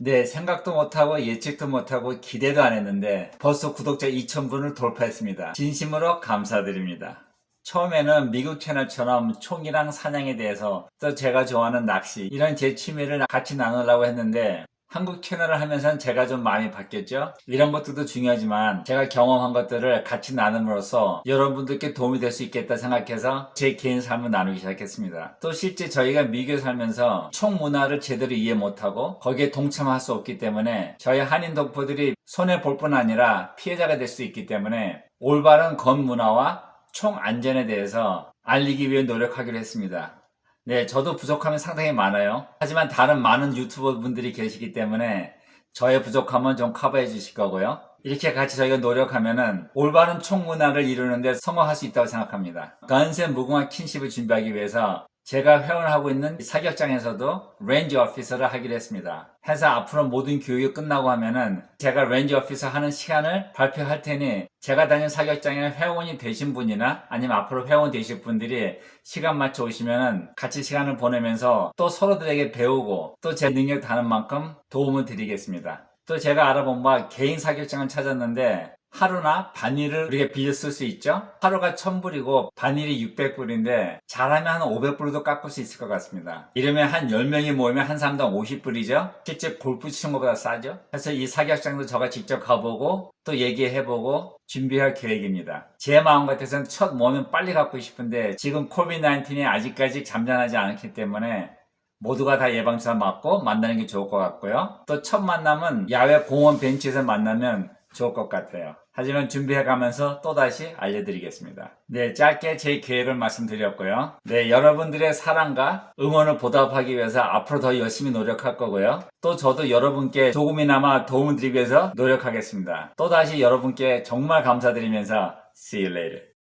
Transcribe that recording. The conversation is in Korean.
네, 생각도 못하고 예측도 못하고 기대도 안 했는데 벌써 구독자 2,000분을 돌파했습니다. 진심으로 감사드립니다. 처음에는 미국 채널처럼 총이랑 사냥에 대해서 또 제가 좋아하는 낚시 이런 제 취미를 같이 나누려고 했는데 한국 채널을 하면서는 제가 좀 마음이 바뀌었죠. 이런 것들도 중요하지만 제가 경험한 것들을 같이 나눔으로써 여러분들께 도움이 될 수 있겠다 생각해서 제 개인 삶을 나누기 시작했습니다. 또 실제 저희가 미국에 살면서 총 문화를 제대로 이해 못하고 거기에 동참할 수 없기 때문에 저희 한인 동포들이 손해 볼 뿐 아니라 피해자가 될 수 있기 때문에 올바른 건 문화와 총 안전에 대해서 알리기 위해 노력하기로 했습니다. 네, 저도 부족함이 상당히 많아요. 하지만 다른 많은 유튜버 분들이 계시기 때문에 저의 부족함은 좀 커버해 주실 거고요. 이렇게 같이 저희가 노력하면은 올바른 총문화를 이루는데 성공할 수 있다고 생각합니다. 건센 무궁화 킨십을 준비하기 위해서 제가 회원하고 있는 사격장에서도 렌지 오피서를 하기로 했습니다. 해서 앞으로 모든 교육이 끝나고 하면은 제가 렌지 오피서 하는 시간을 발표할 테니 제가 다니는 사격장에 회원이 되신 분이나 아니면 앞으로 회원 되실 분들이 시간 맞춰 오시면은 같이 시간을 보내면서 또 서로들에게 배우고 또 제 능력 다는 만큼 도움을 드리겠습니다. 또 제가 알아본 바 개인 사격장을 찾았는데 하루나 반일을 우리가 빌려 쓸 수 있죠? 하루가 1000불이고 반일이 600불인데 잘하면 한 500불도 깎을 수 있을 것 같습니다. 이러면 한 10명이 모이면 한 사람당 50불이죠? 실제 골프 치는 것보다 싸죠? 그래서 이 사격장도 저가 직접 가보고 또 얘기해보고 준비할 계획입니다. 제 마음 같아서는 첫 모면 빨리 갖고 싶은데 지금 코비드-19이 아직까지 잠잠하지 않았기 때문에 모두가 다 예방주사 맞고 만나는 게 좋을 것 같고요. 또 첫 만남은 야외 공원 벤치에서 만나면 좋을 것 같아요. 하지만 준비해 가면서 또다시 알려드리겠습니다. 네, 짧게 제 계획을 말씀드렸고요. 네, 여러분들의 사랑과 응원을 보답하기 위해서 앞으로 더 열심히 노력할 거고요. 또 저도 여러분께 조금이나마 도움을 드리기 위해서 노력하겠습니다. 또다시 여러분께 정말 감사드리면서 See you later.